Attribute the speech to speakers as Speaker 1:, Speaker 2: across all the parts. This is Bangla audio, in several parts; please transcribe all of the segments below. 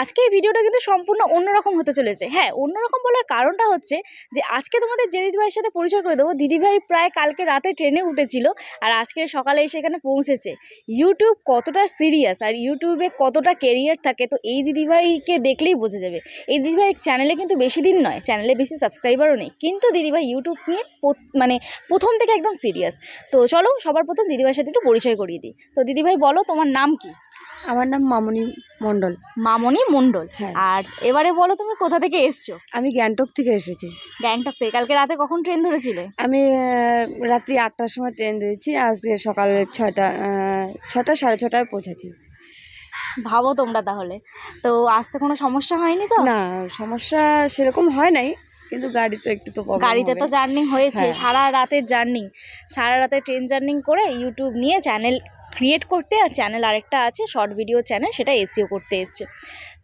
Speaker 1: আজকে এই ভিডিওটা কিন্তু সম্পূর্ণ অন্যরকম হতে চলেছে। হ্যাঁ অন্যরকম বলার কারণটা হচ্ছে যে, আজকে তোমাদের যে দিদিভাইয়ের সাথে পরিচয় করে দেবো। দিদিভাই প্রায় কালকে রাতে ট্রেনে উঠেছিল আর আজকে সকালে এসে এখানে পৌঁছেছে। ইউটিউব কতটা সিরিয়াস আর ইউটিউবে কতটা কেরিয়ার থাকে, তো এই দিদিভাইকে দেখলেই বোঝা যাবে। এই দিদিভাই চ্যানেলে কিন্তু বেশি দিন নয় চ্যানেলে বেশি সাবস্ক্রাইবারও নেই। কিন্তু দিদিভাই ইউটিউব নিয়ে মানে প্রথম থেকে একদম সিরিয়াস তো চলো সবার প্রথম দিদিভাইয়ের সাথে একটু পরিচয় করিয়ে দিই। তো দিদিভাই, বলো তোমার নাম কি?
Speaker 2: আমার নাম মামনি মণ্ডল।
Speaker 1: মামনি মণ্ডল?
Speaker 2: হ্যাঁ।
Speaker 1: আর এবারে বলো তুমি কোথা থেকে এসছো?
Speaker 2: আমি গ্যাংটক থেকে এসেছি।
Speaker 1: গ্যাংটক থেকে। কালকে রাতে কখন ট্রেন ধরেছিলে?
Speaker 2: আমি আহ, রাত্রি আটটার সময় ট্রেন ধরেছি। আজকে সকাল ছটা আহ, ছটা সাড়ে ছটায় পৌঁছেছি।
Speaker 1: ভাবো তোমরা তাহলে। তো আসতে কোনো সমস্যা হয়নি তো?
Speaker 2: না সমস্যা সেরকম হয় নাই কিন্তু গাড়িতে একটু তো problem
Speaker 1: গাড়িতে তো
Speaker 2: হবে।
Speaker 1: জার্নি হয়েছে।
Speaker 2: হ্যাঁ।
Speaker 1: সারা রাতের জার্নি। সারা রাতে ট্রেন জার্নি করে ইউটিউব নিয়ে চ্যানেল ক্রিয়েট করতে আর চ্যানেল আরেকটা আছে শর্ট ভিডিও চ্যানেল সেটা এসিও করতে এসছে।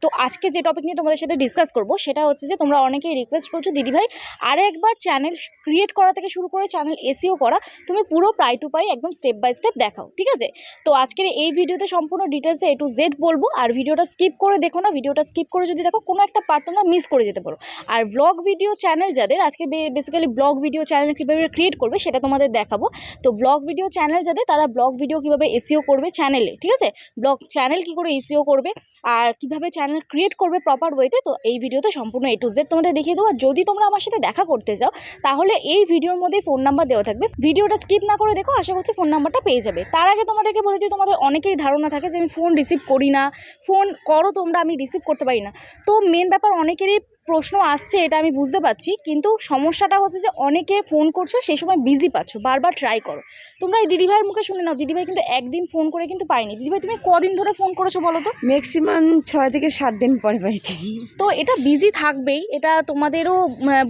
Speaker 1: তো আজকে যে টপিক নিয়ে তোমাদের সাথে ডিসকাস করব, সেটা হচ্ছে যে তোমরা অনেকেই রিকোয়েস্ট করছ, দিদিভাই আর একবার চ্যানেল ক্রিয়েট করা থেকে শুরু করে চ্যানেল এসিও করা, তুমি পুরো প্রাই টু পাই একদম স্টেপ বাই স্টেপ দেখাও, ঠিক আছে? তো আজকের এই ভিডিওতে সম্পূর্ণ ডিটেলসে এ টু জেড বলব, আর ভিডিওটা স্কিপ করে দেখো না, ভিডিওটা স্কিপ করে যদি দেখো, কোনো একটা পার্ট তোমরা মিস করে যেতে পারো। আর ব্লগ ভিডিও চ্যানেল যাদের, আজকে বেসিক্যালি ব্লগ ভিডিও চ্যানেল কীভাবে ক্রিয়েট করবে, সেটা তোমাদের দেখাবো। তো ব্লগ ভিডিও চ্যানেল যাদের, তারা ব্লগ ভিডিও কীভাবে এসিও করবে চ্যানেলে ঠিক আছে? ব্লগ চ্যানেল কী করে এসিও করবে আর কীভাবে চ্যানেল ক্রিয়েট করবে প্রপার ওয়েতে তো এই ভিডিওতে সম্পূর্ণ এ টু জেড তোমাদের দেখিয়ে দেবো। যদি তোমরা আমার সাথে দেখা করতে চাও তাহলে এই ভিডিওর মধ্যে ফোন নাম্বার দেওয়া থাকবে। ভিডিওটা স্কিপ না করে দেখো, আশা করছি ফোন নাম্বারটা পেয়ে যাবে। তার আগে তোমাদেরকে বলে দিই, তোমাদের অনেকেই ধারণা থাকে যে আমি ফোন রিসিভ করি না ফোন করো তোমরা, আমি রিসিভ করতে পারি না। তো মেন ব্যাপার অনেকেরই প্রশ্ন আসছে এটা আমি বুঝতে পারছি কিন্তু সমস্যাটা হচ্ছে যে অনেকে ফোন করছ সেই সময় বিজি পাচ্ছ বারবার ট্রাই করো। তোমরা এই দিদিভাইয়ের মুখে শুনে নাও দিদিভাই কিন্তু একদিন ফোন করে কিন্তু পাইনি দিদিভাই তুমি কদিন ধরে ফোন করেছ বলো তো?
Speaker 2: ম্যাক্সিমাম ছয় থেকে সাত দিন পরে পাইছি।
Speaker 1: তো এটা বিজি থাকবেই এটা তোমাদেরও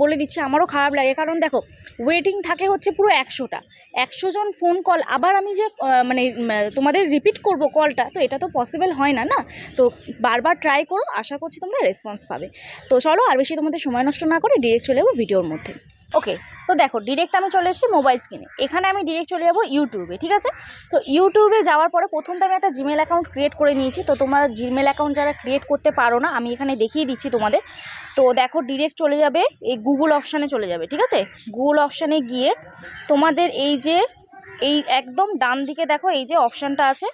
Speaker 1: বলে দিচ্ছি আমারও খারাপ লাগে। কারণ দেখো ওয়েটিং থাকে হচ্ছে পুরো একশোটা। একশো জন ফোন কল আবার আমি যে মানে তোমাদের রিপিট করব কলটা তো এটা তো পসিবল হয় না না? তো বারবার ট্রাই করো আশা করছি তোমরা রেসপন্স পাবে। তো চলো আর বেশি তোমাদের সময় নষ্ট না করে ডিরেক্ট চলে যাব ভিডিওর মধ্যে। ওকে তো দেখো ডিরেক্ট আমি চলে এসেছি মোবাইল স্ক্রিনে এখানে আমি ডিরেক্ট চলে যাব ইউটিউবে ঠিক আছে? তো ইউটিউবে যাওয়ার পরে প্রথম তো আমি একটা জিমেল অ্যাকাউন্ট ক্রিয়েট করে নিয়েছি। তো তোমরা জিমেল অ্যাকাউন্ট যারা ক্রিয়েট করতে পারো না, আমি এখানে দেখিয়ে দিচ্ছি তোমাদের। তো দেখো ডিরেক্ট চলে যাবে, এই গুগল অপশানে চলে যাবে, ঠিক আছে? গুগল অপশানে গিয়ে তোমাদের এই যে, এই একদম ডান দিকে দেখো, এই যে অপশানটা আছে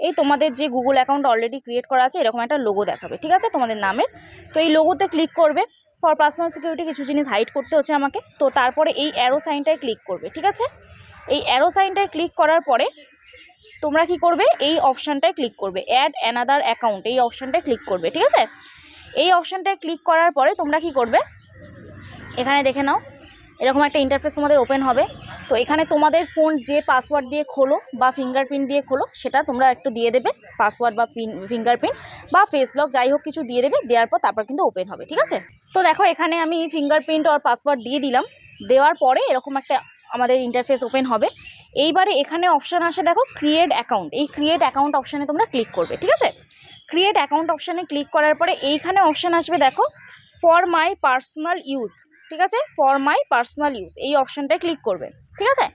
Speaker 1: এই তোমাদের যে গুগল অ্যাকাউন্ট অলরেডি ক্রিয়েট করা আছে, এরকম একটা লোগো দেখাবে, ঠিক আছে? তোমাদের নামের। তো এই লোগোতে ক্লিক করবে। ফর পার্সোনাল সিকিউরিটি কিছু জিনিস হাইড করতে হচ্ছে আমাকে। তো তারপরে এই অ্যারো সাইনটায় ক্লিক করবে, ঠিক আছে? এই অ্যারো সাইনটায় ক্লিক করার পরে তোমরা কি করবে? এই অপশানটায় ক্লিক করবে। অ্যাড অ্যানাদার অ্যাকাউন্ট এই অপশানটায় ক্লিক করবে, ঠিক আছে? এই অপশানটায় ক্লিক করার পরে তোমরা কি করবে? এখানে দেখে নাও। এরকম একটা ইন্টারফেস তোমাদের ওপেন হবে। এখানে তোমাদের ফোন যে পাসওয়ার্ড দিয়ে খোলো বা ফিঙ্গারপ্রিন্ট দিয়ে খোলো, সেটা তোমরা একটু দিয়ে দেবে পাসওয়ার্ড বা পিন ফিঙ্গারপ্রিন্ট বা ফেস লক যাই হোক কিছু দিয়ে দেবে, দেওয়ার পর তারপর কিন্তু ওপেন হবে, ঠিক আছে? তো দেখো এখানে আমি ফিঙ্গারপ্রিন্ট আর পাসওয়ার্ড দিয়ে দিলাম, দেওয়ার পরে এরকম একটা আমাদের ইন্টারফেস ওপেন হবে। এইবারে এখানে অপশান আসে দেখো ক্রিয়েট অ্যাকাউন্ট এই ক্রিয়েট অ্যাকাউন্ট অপশানে তোমরা ক্লিক করবে, ঠিক আছে? ক্রিয়েট অ্যাকাউন্ট অপশানে ক্লিক করার পরে এইখানে অপশান আসবে দেখো ফর মাই পার্সোনাল ইউজ ঠিক আছে? ফর মাই পার্সোনাল ইউজ এই অপশানটায় ক্লিক করবে। ঠিক আছে?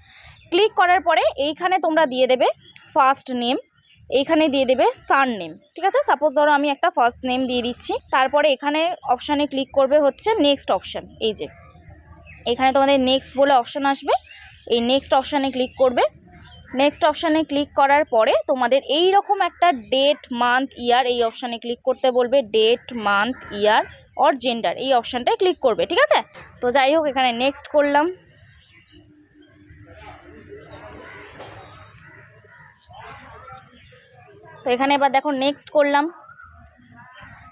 Speaker 1: ক্লিক করার পরে এইখানে তোমরা দিয়ে দেবে ফার্স্ট নেম এইখানে দিয়ে দেবে সার নেম ঠিক আছে? সাপোজ ধরো আমি একটা ফার্স্ট নেম দিয়ে দিচ্ছি। তারপরে এখানে অপশানে ক্লিক করবে হচ্ছে নেক্সট অপশান এই যে। এখানে তোমাদের নেক্সট বলে অপশান আসবে। এই নেক্সট অপশানে ক্লিক করবে। নেক্সট অপশানে ক্লিক করার পরে তোমাদের এই রকম একটা ডেট মান্থ ইয়ার এই অপশানে ক্লিক করতে বলবে date month year or gender এই অপশানটায় ক্লিক করবে, ঠিক আছে? তো যাই হোক, এখানে নেক্সট করলাম। তো এখানে এবার দেখো নেক্সট করলাম।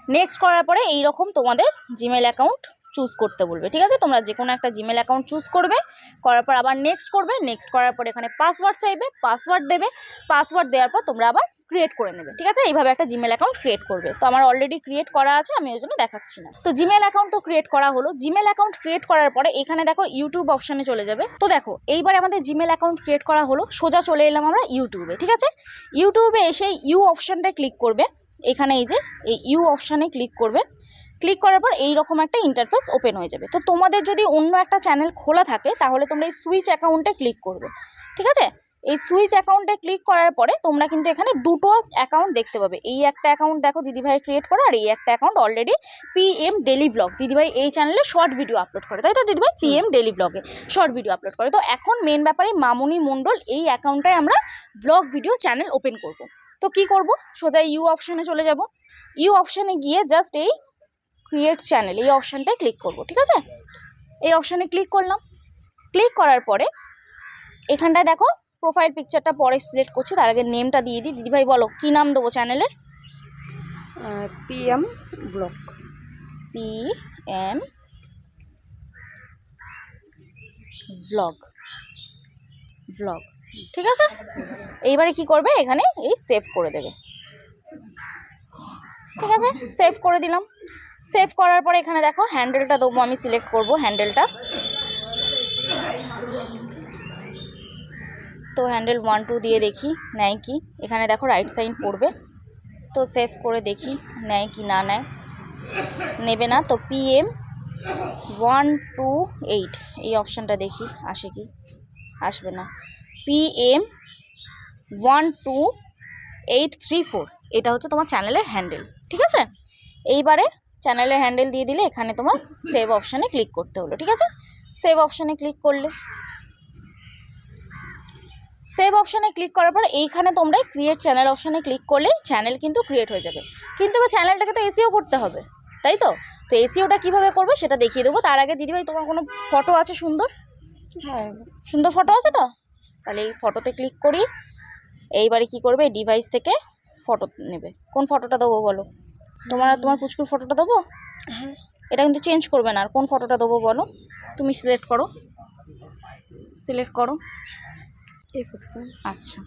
Speaker 1: নেক্সট করার পরে এই রকম তোমাদের জিমেল অ্যাকাউন্ট চুজ করতে বলবে, ঠিক আছে? তোমরা যে কোনো একটা জিমেল অ্যাকাউন্ট চুজ করবে, করার পর আবার নেক্সট করবে নেক্সট করার পর এখানে পাসওয়ার্ড চাইবে পাসওয়ার্ড দেবে পাসওয়ার্ড দেওয়ার পর তোমরা আবার ক্রিয়েট করে নেবে, ঠিক আছে? এইভাবে একটা জিমেল অ্যাকাউন্ট ক্রিয়েট করবে। তো আমার অলরেডি ক্রিয়েট করা আছে, আমি ওই জন্য দেখাচ্ছি না। তো জিমেল অ্যাকাউন্ট তো ক্রিয়েট করা হলো। জিমেল অ্যাকাউন্ট ক্রিয়েট করার পরে এখানে দেখো ইউটিউব অপশানে চলে যাবে। তো দেখো, এইবার আমাদের জিমেল অ্যাকাউন্ট ক্রিয়েট করা হলো, সোজা চলে এলাম আমরা ইউটিউবে ঠিক আছে? ইউটিউবে এসে ইউ অপশানটায় ক্লিক করবে। এখানে এই যে, এই ইউ অপশানে ক্লিক করবে। ক্লিক করার পর এই রকম একটা ইন্টারফেস ওপেন হয়ে যাবে। তো তোমাদের যদি অন্য একটা চ্যানেল খোলা থাকে তাহলে তোমরা এই সুইচ অ্যাকাউন্টে ক্লিক করবে। ঠিক আছে? এই সুইচ অ্যাকাউন্টে ক্লিক করার পরে তোমরা কিন্তু এখানে দুটো অ্যাকাউন্ট দেখতে পাবে। এই একটা অ্যাকাউন্ট দেখো দিদিভাই ক্রিয়েট করা আর এই একটা account already PM daily vlog দিদিভাই এই চ্যানেলে শর্ট ভিডিও আপলোড করে তাই তো দিদিভাই? পিএম ডেলি ব্লগে শর্ট ভিডিও আপলোড করে। তো এখন মেন ব্যাপারে মামুনি মণ্ডল এই অ্যাকাউন্টটায় আমরা ব্লগ ভিডিও চ্যানেল ওপেন করব। তো কি করব? সোজা ইউ অপশানে চলে যাব। ইউ অপশানে গিয়ে জাস্ট এই ক্রিয়েট চ্যানেল এই অপশানটায় ক্লিক করব ঠিক আছে? এই অপশানে ক্লিক করলাম। ক্লিক করার পরে এখানটায় দেখো প্রোফাইল পিকচারটা পরে সিলেক্ট করছি তার আগে নেমটা দিয়ে দিই। দিদিভাই বলো কী নাম দেবো চ্যানেলের
Speaker 2: PM vlog
Speaker 1: P M vlog vlog ঠিক আছে? এইবারে কি করবে? এখানে এই সেভ করে দেবে। ঠিক আছে? সেভ করে দিলাম। সেভ করার পরে এখানে দেখো হ্যান্ডেলটা দেবো, আমি সিলেক্ট করব হ্যান্ডেলটা। তো হ্যান্ডেল ওয়ান টু দিয়ে দেখি, নেয় কি? এখানে দেখো রাইট সাইড পড়বে। তো সেভ করে দেখি, নেয় কি না নেয়। নেবে না, তো পিএম ওয়ান টু এইট এই অপশানটা দেখি, আসে কি? আসবে না। PM one two eight three four এটা হচ্ছে তোমার চ্যানেলের হ্যান্ডেল ঠিক আছে? এইবারে চ্যানেলের হ্যান্ডেল দিয়ে দিলে এখানে তোমার সেভ অপশানে ক্লিক করতে হলো ঠিক আছে? সেভ অপশানে ক্লিক করলে। সেভ অপশানে ক্লিক করার পর এইখানে তোমরা ক্রিয়েট চ্যানেল অপশানে ক্লিক করলে চ্যানেল কিন্তু ক্রিয়েট হয়ে যাবে। কিন্তু এবার চ্যানেলটাকে তো এসিও করতে হবে তাই তো? তো এসিওটা কীভাবে করবে সেটা দেখিয়ে দেবো। তার আগে দিদিভাই তোমার কোনো ফটো আছে সুন্দর?
Speaker 2: হ্যাঁ।
Speaker 1: সুন্দর ফটো আছে তো? তাহলে এই ফটোতে ক্লিক করি। এইবারে কি করবে? ডিভাইস থেকে ফটো নেবে। কোন ফটোটা দেবো বলো? তোমার তোমার পুচকুর ফটোটা দেবো?
Speaker 2: হ্যাঁ।
Speaker 1: এটা কিন্তু চেঞ্জ করবে না। আর কোন ফটোটা দেবো বলো? তুমি সিলেক্ট করো। সিলেক্ট করো।
Speaker 2: এই ফটোটা
Speaker 1: আচ্ছা।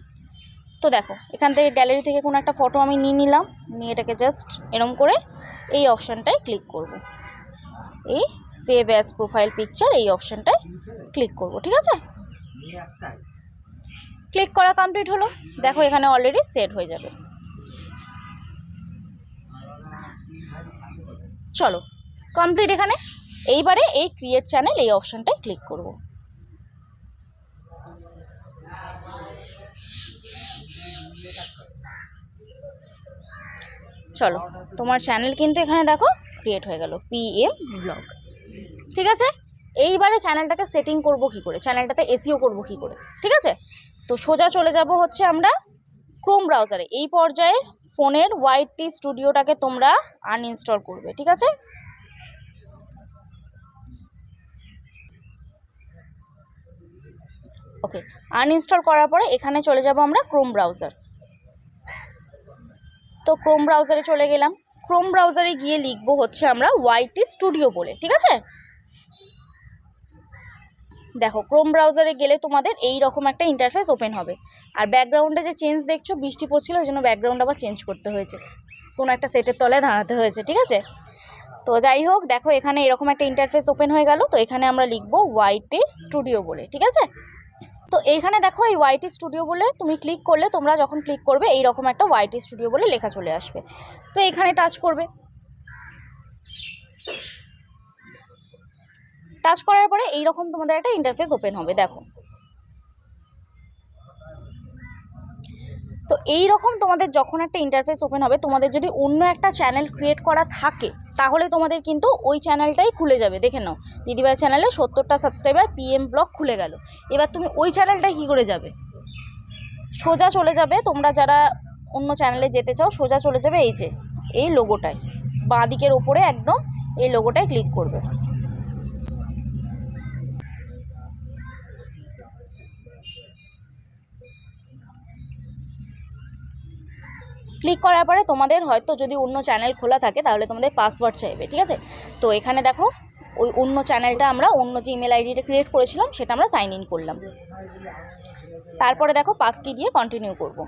Speaker 1: তো দেখো এখান থেকে গ্যালারি থেকে কোনো একটা ফটো আমি নিয়ে নিলাম। নিয়ে এটাকে জাস্ট এরম করে এই অপশানটায় ক্লিক করব। এই সেভ অ্যাজ প্রোফাইল পিকচার এই অপশানটায় ক্লিক করব ঠিক আছে? ক্লিক করা কমপ্লিট হলো। দেখো এখানে অলরেডি সেট হয়ে যাবে। চলো কমপ্লিট এখানে। এইবারে এই ক্রিয়েট চ্যানেল এই অপশানটায় ক্লিক করব। চলো, তোমার চ্যানেল কিন্তু এখানে দেখো ক্রিয়েট হয়ে গেল পিএম ব্লগ ঠিক আছে? এইবারে চ্যানেলটাকে সেটিং করব কি করে? চ্যানেলটাতে এসিও করব কি করে? ঠিক আছে? তো সোজা চলে যাব হচ্ছে আমরা ক্রোম ব্রাউজারে এই পর্যায়ে ফোনের ওয়াইটি স্টুডিওটাকে তোমরা আনইনস্টল করবে, ঠিক আছে? ওকে আনইনস্টল করার পরে এখানে চলে যাব আমরা ক্রোম ব্রাউজার তো ক্রোম ব্রাউজারে চলে গেলাম। ক্রোম ব্রাউজারে গিয়ে লিখব হচ্ছে আমরা ওয়াইটি স্টুডিও বলে, ঠিক আছে? দেখো ক্রোম ব্রাউজারে গেলে তোমাদের এই রকম একটা ইন্টারফেস ওপেন হবে। আর ব্যাকগ্রাউন্ডে যে চেঞ্জ দেখছ, বৃষ্টি পড়ছিল, ওই জন্য ব্যাকগ্রাউন্ড আবার চেঞ্জ করতে হয়েছে। কোনো একটা সেটের তলায় দাঁড়াতে হয়েছে, ঠিক আছে? তো যাই হোক, দেখো, এখানে এরকম একটা ইন্টারফেস ওপেন হয়ে গেল। তো এখানে আমরা লিখব ওয়াইটি স্টুডিও বলে, ঠিক আছে? তো এইখানে দেখো, এই ওয়াইটি স্টুডিও বলে তুমি ক্লিক করলে তোমরা যখন ক্লিক করবে এই রকম একটা ওয়াইটি স্টুডিও বলে লেখা চলে আসবে। তো এখানে টাচ করবে। টাচ করার পরে এই রকম তোমাদের একটা ইন্টারফেস ওপেন হবে, দেখো। তো এই রকম তোমাদের যখন একটা ইন্টারফেস ওপেন হবে, তোমাদের যদি অন্য একটা চ্যানেল ক্রিয়েট করা থাকে, তাহলে তোমাদের কিন্তু ওই চ্যানেলটাই খুলে যাবে। দেখে নাও দিদিভাই চ্যানেলে সত্তরটা সাবস্ক্রাইবার পিএম ব্লগ খুলে গেল। এবার তুমি ওই চ্যানেলটায় কী করে যাবে? সোজা চলে যাবে, তোমরা যারা অন্য চ্যানেলে যেতে চাও, সোজা চলে যাবে এই যে, এই লোগোটায় বাঁ দিকের ওপরে একদম এই লোগোটায় ক্লিক করবে। ক্লিক করার পরে তোমাদের হয়তো যদি অন্য চ্যানেল খোলা থাকে, তাহলে তোমাদের পাসওয়ার্ড চাইবে, ঠিক আছে? তো এখানে দেখো, ওই অন্য চ্যানেলটা আমরা অন্য যে ইমেল আইডিটা ক্রিয়েট করেছিলাম, সেটা আমরা সাইন ইন করলাম। তারপরে দেখো পাস কি দিয়ে কন্টিনিউ করব।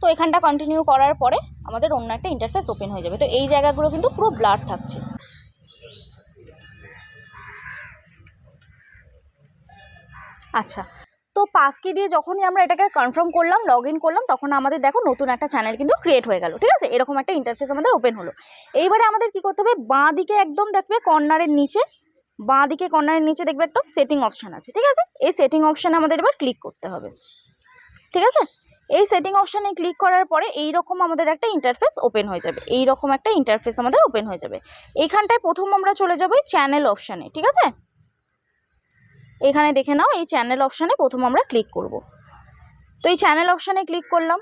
Speaker 1: তো এখানটা কন্টিনিউ করার পরে আমাদের অন্য একটা ইন্টারফেস ওপেন হয়ে যাবে। তো এই জায়গাগুলো কিন্তু পুরো ব্লার থাকছে। আচ্ছা। তো পাসকি দিয়ে যখনই আমরা এটাকে কনফার্ম করলাম লগ ইন করলাম, তখন আমাদের দেখো নতুন একটা চ্যানেল কিন্তু ক্রিয়েট হয়ে গেল, ঠিক আছে? এরকম একটা ইন্টারফেস আমাদের ওপেন হলো। এইবারে আমাদের কি করতে হবে? বাঁ দিকে একদম দেখবে কর্নারের নিচে, বাঁ দিকে কর্নারের নিচে দেখবে একটা সেটিং অপশান আছে, ঠিক আছে? এই সেটিং অপশানে আমাদের এবার ক্লিক করতে হবে। ঠিক আছে? এই সেটিং অপশানে ক্লিক করার পরে এই রকম আমাদের একটা ইন্টারফেস ওপেন হয়ে যাবে। এই রকম একটা ইন্টারফেস আমাদের ওপেন হয়ে যাবে। এইখানটায় প্রথম আমরা চলে যাব চ্যানেল অপশানে ঠিক আছে? এখানে দেখে নাও, এই চ্যানেল অপশানে প্রথম আমরা ক্লিক করব। তো এই চ্যানেল অপশানে ক্লিক করলাম।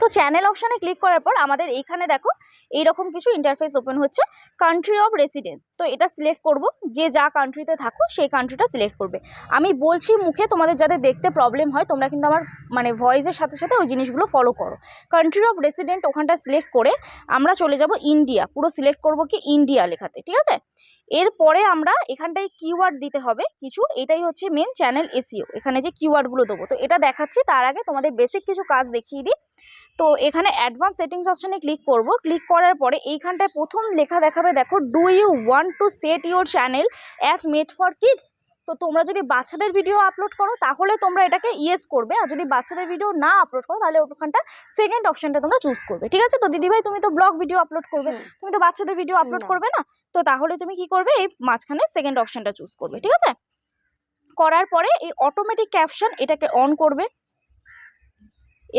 Speaker 1: তো চ্যানেল অপশানে ক্লিক করার পর আমাদের এইখানে দেখো, এইরকম কিছু ইন্টারফেস ওপেন হচ্ছে কান্ট্রি অফ রেসিডেন্ট তো এটা সিলেক্ট করব, যে যা কান্ট্রিতে থাকো, সেই কান্ট্রিটা সিলেক্ট করবে। আমি বলছি মুখে, তোমাদের যাদের দেখতে প্রবলেম হয়, তোমরা কিন্তু আমার মানে ভয়েসের সাথে সাথে ওই জিনিসগুলো ফলো করো। কান্ট্রি অফ রেসিডেন্ট ওখানটা সিলেক্ট করে আমরা চলে যাব ইন্ডিয়া পুরো সিলেক্ট করব কি ইন্ডিয়া লেখাতে, ঠিক আছে? এরপরে আমরা এখানটায় কিওয়ার্ড দিতে হবে। কিছু, এটাই হচ্ছে মেন চ্যানেল এসিও এখানে যে কিওয়ার্ডগুলো দেবো, তো এটা দেখাচ্ছি, তার আগে তোমাদের বেসিক কিছু কাজ দেখিয়ে দিই। তো এখানে অ্যাডভান্স সেটিংস অপশানে ক্লিক করব। ক্লিক করার পরে এইখানটায় প্রথম লেখা দেখাবে, দেখো do you want to set your channel as made for kids তো তোমরা যদি বাচ্চাদের ভিডিও আপলোড করো তাহলে তোমরা এটাকে ইয়েস করবে। আর যদি বাচ্চাদের ভিডিও না আপলোড করো তাহলে ওখানটা সেকেন্ড অপশনটা তোমরা চুজ করবে। ঠিক আছে তো? দিদিভাই তুমি তো ব্লগ ভিডিও আপলোড করবে। তুমি তো বাচ্চাদের ভিডিও আপলোড করবে না? তো তাহলে তুমি কি করবে? এই মাঝখানে সেকেন্ড অপশনটা চুজ করবে। ঠিক আছে? করার পরে এই অটোমেটিক ক্যাপশন এটাকে অন করবে।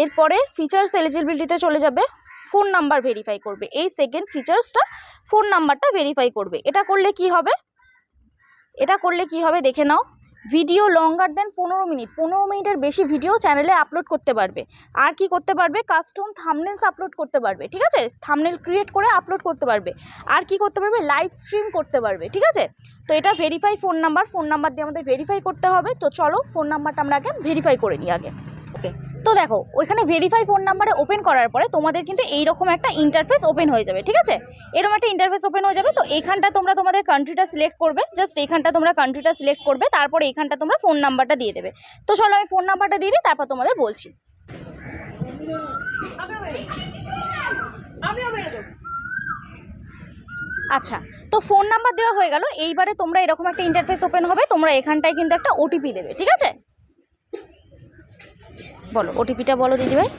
Speaker 1: এরপরে ফিচার্স এলিজিবিলিটিতে চলে যাবে। ফোন নাম্বার ভেরিফাই করবে। এই সেকেন্ড ফিচার্সটা ফোন নাম্বারটা ভেরিফাই করবে। এটা করলে কি হবে? এটা করলে কি হবে দেখে নাও। ভিডিও লঙ্গার দেন পনেরো মিনিট, পনেরো মিনিটের বেশি ভিডিও চ্যানেলে আপলোড করতে পারবে। আর কি করতে পারবে? কাস্টম থামনেলস আপলোড করতে পারবে, ঠিক আছে? থামনেল ক্রিয়েট করে আপলোড করতে পারবে। আর কি করতে পারবে? লাইভ স্ট্রিম করতে পারবে, ঠিক আছে? তো এটা verify phone number phone number দিয়ে আমাদের ভেরিফাই করতে হবে। তো চলো ফোন নাম্বারটা আমরা আগে ভেরিফাই করে নিই আগে। তো দেখো, ওইখানে ভেরিফাই ফোন নাম্বারে ওপেন করার পরে তোমাদের কিন্তু এইরকম একটা ইন্টারফেস ওপেন হয়ে যাবে, ঠিক আছে? এরকম একটা ইন্টারফেস ওপেন হয়ে যাবে, তো এইখানটা তোমরা তোমাদের কান্ট্রিটা সিলেক্ট করবে জাস্ট এইখানটা তোমরা কান্ট্রিটা সিলেক্ট করবে, তারপরে এইখানটা তোমরা ফোন নাম্বারটা দিয়ে দেবে। তো চলো আমি ফোন নাম্বারটা দিয়ে দিই, তারপর তোমাদের বলছি। আচ্ছা তো ফোন নাম্বার দেওয়া হয়ে গেল, এইবারে তোমরা এরকম একটা ইন্টারফেস ওপেন হবে, তোমরা এখানটায় কিন্তু একটা ওটিপি দেবে, ঠিক আছে? বলো ওটিপিটা বলো দিদিভাই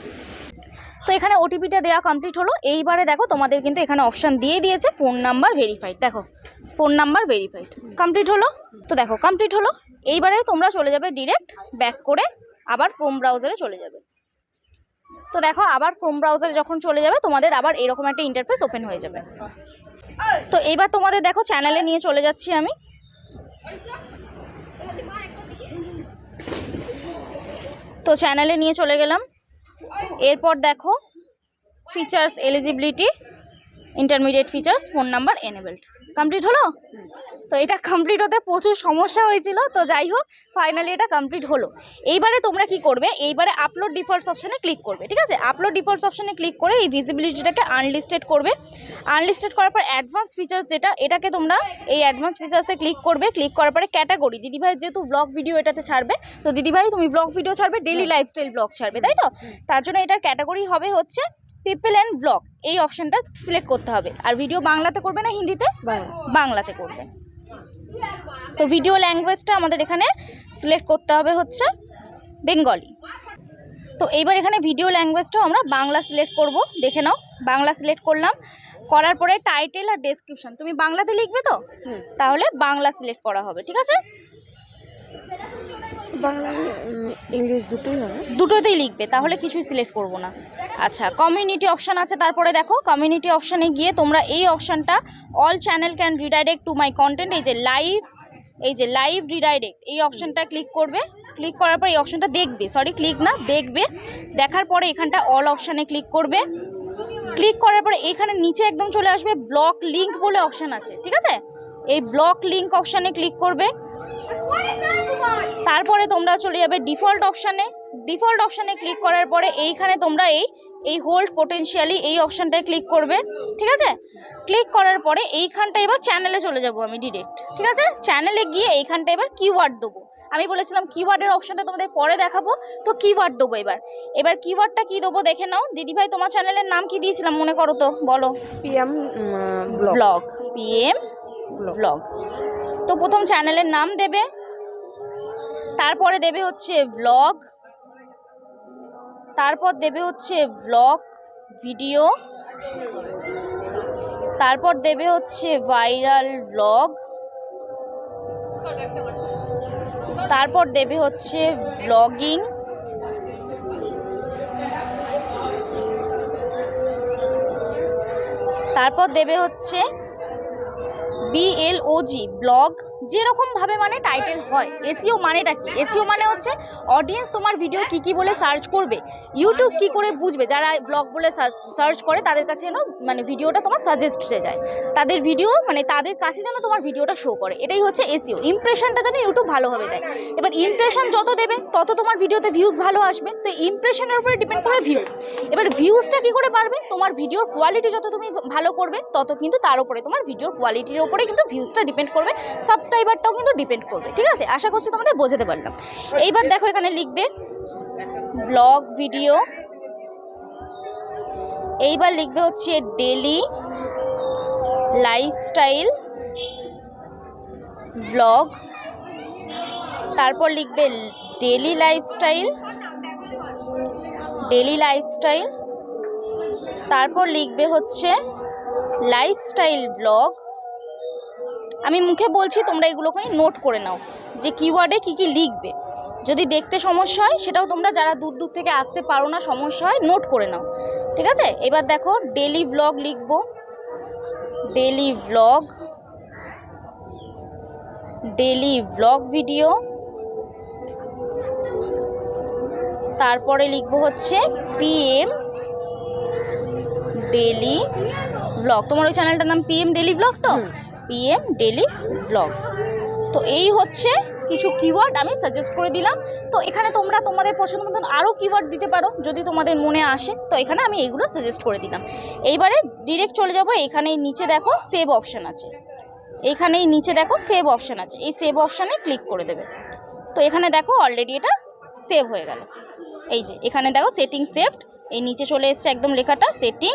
Speaker 1: তো এখানে ওটিপিটা দেওয়া কমপ্লিট হলো। এইবারে দেখো, তোমাদের কিন্তু এখানে অপশান দিয়ে দিয়েছে ফোন নাম্বার ভেরিফাইড দেখো ফোন নাম্বার ভেরিফাইড কমপ্লিট হলো? তো দেখো কমপ্লিট হলো। এইবারে তোমরা চলে যাবে ডিরেক্ট ব্যাক করে আবার ক্রোম ব্রাউজারে চলে যাবে। তো দেখো, আবার ক্রোম ব্রাউজারে যখন চলে যাবে, তোমাদের আবার এরকম একটা ইন্টারফেস ওপেন হয়ে যাবে। তো এইবার তোমাদের দেখো চ্যানেলে নিয়ে চলে যাচ্ছি আমি। তো চ্যানেলে নিয়ে চলে গেলাম। এরপর দেখো features eligibility intermediate features phone number enabled complete হলো? তো এটা কমপ্লিট হতে প্রচুর সমস্যা হয়েছিল তো যাই হোক ফাইনালি এটা কমপ্লিট হলো। এইবারে তোমরা কি করবে? এইবারে আপলোড ডিফল্টস অপশনে ক্লিক করবে ঠিক আছে? আপলোড ডিফল্টস অপশনে ক্লিক করে এই ভিজিবিলিটিটাকে আনলিস্টেড করবে। আনলিস্টেড করার পর অ্যাডভান্স ফিচার্স যেটা এটাকে তোমরা এই অ্যাডভান্স ফিচার্সে ক্লিক করবে। ক্লিক করার পরে ক্যাটাগরি দিদিভাই যেহেতু ব্লগ ভিডিও এটাতে ছাড়বে তো দিদিভাই তুমি ব্লগ ভিডিও ছাড়বে ডেলি লাইফস্টাইল ব্লগ ছাড়বে তাই তো? তার জন্য এটার ক্যাটাগরি হবে হচ্ছে পিপল অ্যান্ড ব্লগ এই অপশানটা সিলেক্ট করতে হবে। আর ভিডিও বাংলাতে করবে না হিন্দিতে? বাংলাতে করবে। তো ভিডিও ল্যাঙ্গুয়েজটা আমাদের এখানে সিলেক্ট করতে হবে হচ্ছে বেঙ্গলি তো এইবার এখানে ভিডিও ল্যাঙ্গুয়েজটাও আমরা বাংলা সিলেক্ট করব। দেখে নাও বাংলা সিলেক্ট করলাম। করার পরে টাইটেল আর ডেসক্রিপশন তুমি বাংলাতে লিখবে তো? তাহলে বাংলা সিলেক্ট করা হবে ঠিক আছে? দুটোতেই লিখবে, তাহলে কিছুই সিলেক্ট করব না। আচ্ছা কমিউনিটি অপশান আছে, তারপরে দেখো কমিউনিটি অপশানে গিয়ে তোমরা এই অপশানটা all channel can redirect to my content এই যে লাইভ এই যে লাইভ রিডাইরেক্ট এই অপশানটা ক্লিক করবে। ক্লিক করার পর এই অপশানটা দেখবে সরি ক্লিক না, দেখবে। দেখার পরে এখানটা অল অপশানে ক্লিক করবে। ক্লিক করার পরে এখানে নিচে একদম চলে আসবে ব্লক লিঙ্ক বলে অপশান আছে, ঠিক আছে? এই ব্লক লিঙ্ক অপশানে ক্লিক করবে। তারপরে তোমরা চলে যাবে ডিফল্ট অপশানে। ডিফল্ট অপশানে ক্লিক করার পরে এইখানে তোমরা এই এই হোল্ড পোটেনশিয়ালি এই অপশানটায় ক্লিক করবে। ঠিক আছে? ক্লিক করার পরে এইখানটা এবার চ্যানেলে চলে যাব আমি ডিরেক্ট ঠিক আছে? চ্যানেলে গিয়ে এইখানটা এবার কিওয়ার্ড দেবো। আমি বলেছিলাম কিওয়ার্ডের অপশানটা তোমাদের পরে দেখাবো তো কিওয়ার্ড দেবো এবার। এবার কিওয়ার্ডটা কি দেবো দেখে নাও। দিদিভাই তোমার চ্যানেলের নাম কি দিয়েছিলাম মনে করো তো? বলো।
Speaker 2: পিএম ব্লগ
Speaker 1: পিএম
Speaker 2: ব্লগ
Speaker 1: তো প্রথম চ্যানেলের নাম দেবে। তারপরে দেবে হচ্ছে ভ্লগ তারপর দেবে হচ্ছে ভ্লগ ভিডিও তারপর দেবে হচ্ছে ভাইরাল ভ্লগ তারপর দেবে হচ্ছে ভ্লগিং তারপর দেবে হচ্ছে বিএলওজি ব্লগ যেরকমভাবে মানে টাইটেল হয় এসিও মানেটা কি? এসিও মানে হচ্ছে অডিয়েন্স তোমার ভিডিও কি কি বলে সার্চ করবে ইউটিউব কি করে বুঝবে? যারা ব্লগ বলে সার্চ করে, তাদের কাছে যেন মানে ভিডিওটা তোমার সাজেস্ট হয়ে যায়। তাদের ভিডিও মানে তাদের কাছে যেন তোমার ভিডিওটা শো করে। এটাই হচ্ছে এসিও ইমপ্রেশনটা যেন ইউটিউব ভালোভাবে দেয়। এবার ইমপ্রেশন যত দেবে, তত তোমার ভিডিওতে ভিউজ ভালো আসবে। তো ইমপ্রেশনের উপরে ডিপেন্ড করে ভিউজ এবার ভিউজটা কি করে বাড়বে? তোমার ভিডিওর কোয়ালিটি যত তুমি ভালো করবে, তত কিন্তু তার উপরে, তোমার ভিডিওর কোয়ালিটির উপরে কিন্তু ভিউজটা ডিপেন্ড করবে। সাবস্ক্রাইবারটাও কিন্তু ডিপেন্ড করবে, ঠিক আছে? আশা করছি তোমাদের বোঝাতে পারলাম। এইবার দেখো এখানে লিখবে ব্লগ ভিডিও এইবার লিখবে হচ্ছে ডেলি লাইফস্টাইল ব্লগ তারপর লিখবে ডেলি লাইফস্টাইল ডেলি লাইফস্টাইল তারপর লিখবে হচ্ছে লাইফস্টাইল ব্লগ আমি মুখে বলছি, তোমরা এগুলোকে নোট করে নাও যে কিওয়ার্ডে কী কী লিখবে। যদি দেখতে সমস্যা হয়, সেটাও তোমরা যারা দূর দূর থেকে আসতে পারো না, সমস্যা হয় নোট করে নাও। ঠিক আছে? এবার দেখো ডেলি ব্লগ লিখব। Daily blog daily blog video তারপরে লিখব হচ্ছে পিএম ডেলি ব্লগ তোমার ওই চ্যানেলটার নাম পিএম ডেলি ব্লগ তো? পিএম ডেলি ব্লগ তো এই হচ্ছে কিছু কিওয়ার্ড আমি সাজেস্ট করে দিলাম। তো এখানে তোমরা তোমাদের পছন্দ মতন আরও কিওয়ার্ড দিতে পারো, যদি তোমাদের মনে আসে। তো এখানে আমি এইগুলো সাজেস্ট করে দিলাম। এইবারে ডিরেক্ট চলে যাব এখানে নিচে দেখো সেভ অপশান আছে। এইখানেই নিচে দেখো সেভ অপশান আছে। এই সেভ অপশানে ক্লিক করে দেবে। তো এখানে দেখো অলরেডি এটা সেভ হয়ে গেল। এই যে, এখানে দেখো সেটিং সেভড এই নিচে চলে এসছে একদম লেখাটা সেটিং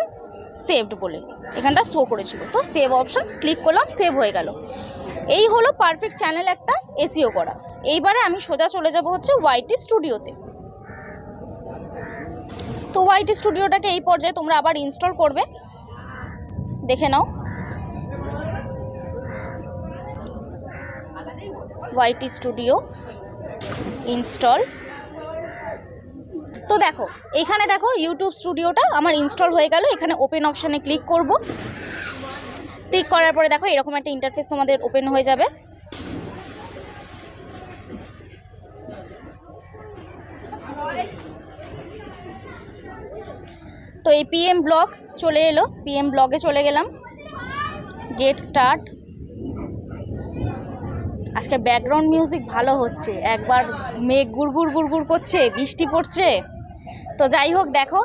Speaker 1: সেভড বলে। এখানটা শো করেছিল। তো সেভ অপশান ক্লিক করলাম সেভ হয়ে গেল। এই হলো পারফেক্ট চ্যানেল একটা এসিও করা। এইবারে আমি সোজা চলে যাব হচ্ছে ওয়াইটি স্টুডিওতে তো। ওয়াইটি স্টুডিওটাকে এই পর্যায়ে তোমরা আবার ইনস্টল করবে। দেখে নাও। ওয়াইটি স্টুডিও ইনস্টল তো দেখো, এখানে দেখো ইউটিউব স্টুডিওটা আমার ইনস্টল হয়ে গেল, এখানে ওপেন অপশানে ক্লিক করব। ক্লিক করার পরে দেখো এরকম একটা ইন্টারফেস তোমাদের ওপেন হয়ে যাবে। তো এই পিএম ব্লগ চলে এলো পিএম ব্লগে চলে গেলাম। গেট স্টার্ট আজকে ব্যাকগ্রাউন্ড মিউজিক ভালো হচ্ছে, একবার মেঘ গুড়গুড় গুড়গুড় করছে, বৃষ্টি পড়ছে। তো যাই হোক, দেখো,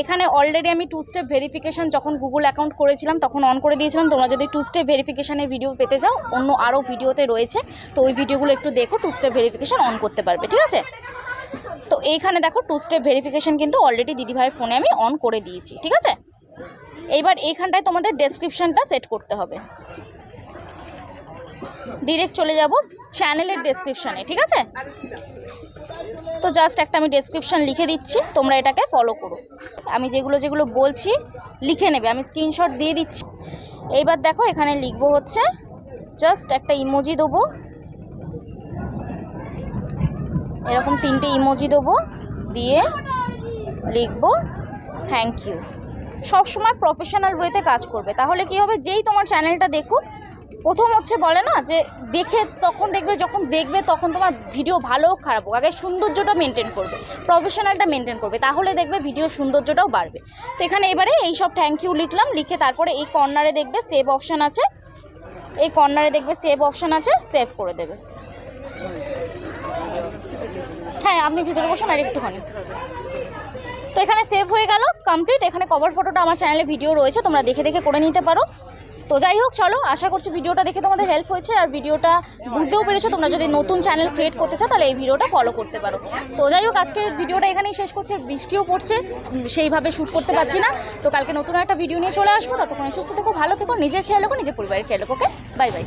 Speaker 1: এখানে অলরেডি আমি টু স্টেপ ভেরিফিকেশান যখন গুগল অ্যাকাউন্ট করেছিলাম, তখন অন করে দিয়েছিলাম। তোমরা যদি টু স্টেপ ভেরিফিকেশানের ভিডিও পেতে চাও, অন্য আরও ভিডিওতে রয়েছে। তো ওই ভিডিওগুলো একটু দেখো টু স্টেপ ভেরিফিকেশান অন করতে পারবে, ঠিক আছে? তো এইখানে দেখো টু স্টেপ ভেরিফিকেশান কিন্তু অলরেডি দিদিভাইয়ের ফোনে আমি অন করে দিয়েছি, ঠিক আছে? এইবার এইখানটায় তোমাদের ডেসক্রিপশানটা সেট করতে হবে। ডিরেক্ট চলে যাব চ্যানেলের ডেসক্রিপশানে ঠিক আছে? তো জাস্ট একটা আমি ডেসক্রিপশান লিখে দিচ্ছি, তোমরা এটাকে ফলো করো। আমি যেগুলো যেগুলো বলছি, লিখে নেবে, আমি স্ক্রিনশট দিয়ে দিচ্ছি। এইবার দেখো, এখানে লিখব হচ্ছে জাস্ট একটা ইমোজি দেবো। এরকম তিনটে ইমোজি দেবো, দিয়ে লিখব থ্যাংক ইউ সবসময় প্রফেশনাল ওয়েতে কাজ করবে। তাহলে কি হবে? যেই তোমার চ্যানেলটা দেখুক প্রথম হচ্ছে বলে না যে দেখে তখন দেখবে, যখন দেখবে তখন তোমার ভিডিও ভালো খারাপ হোক। আগে সৌন্দর্যটা মেনটেন করবে প্রফেশনালটা মেনটেন করবে, তাহলে দেখবে ভিডিও সৌন্দর্যটাও বাড়বে। তো এখানে এবারে এই সব থ্যাংক ইউ লিখলাম, লিখে তারপরে এই কর্নারে দেখবে সেভ অপশান আছে। এই কর্নারে দেখবে সেভ অপশান আছে সেভ করে দেবে। হ্যাঁ আপনি ভিতরে বসুন আর একটুখানি। তো এখানে সেভ হয়ে গেল কমপ্লিট এখানে কভার ফটোটা আমার চ্যানেলে ভিডিও রয়েছে, তোমরা দেখে দেখে করে নিতে পারো। তো যাই হোক, চলো, আশা করছি ভিডিওটা দেখে তোমাদের হেল্প হয়েছে আর ভিডিওটা বুঝতেও পেরেছ। তোমরা যদি নতুন চ্যানেল ক্রিয়েট করতে চাও, তাহলে এই ভিডিওটা ফলো করতে পারো। তো যাই হোক, আজকে ভিডিওটা এখানেই শেষ করছে বৃষ্টিও পড়ছে সেইভাবে শ্যুট করতে পারছি না। তো কালকে নতুন একটা ভিডিও নিয়ে চলে আসব। ততক্ষণ সুস্থ থেকো, ভালো থেকো, নিজের খেয়াল রাখো, নিজের পরিবারের খেয়াল রাখো ওকে বাই বাই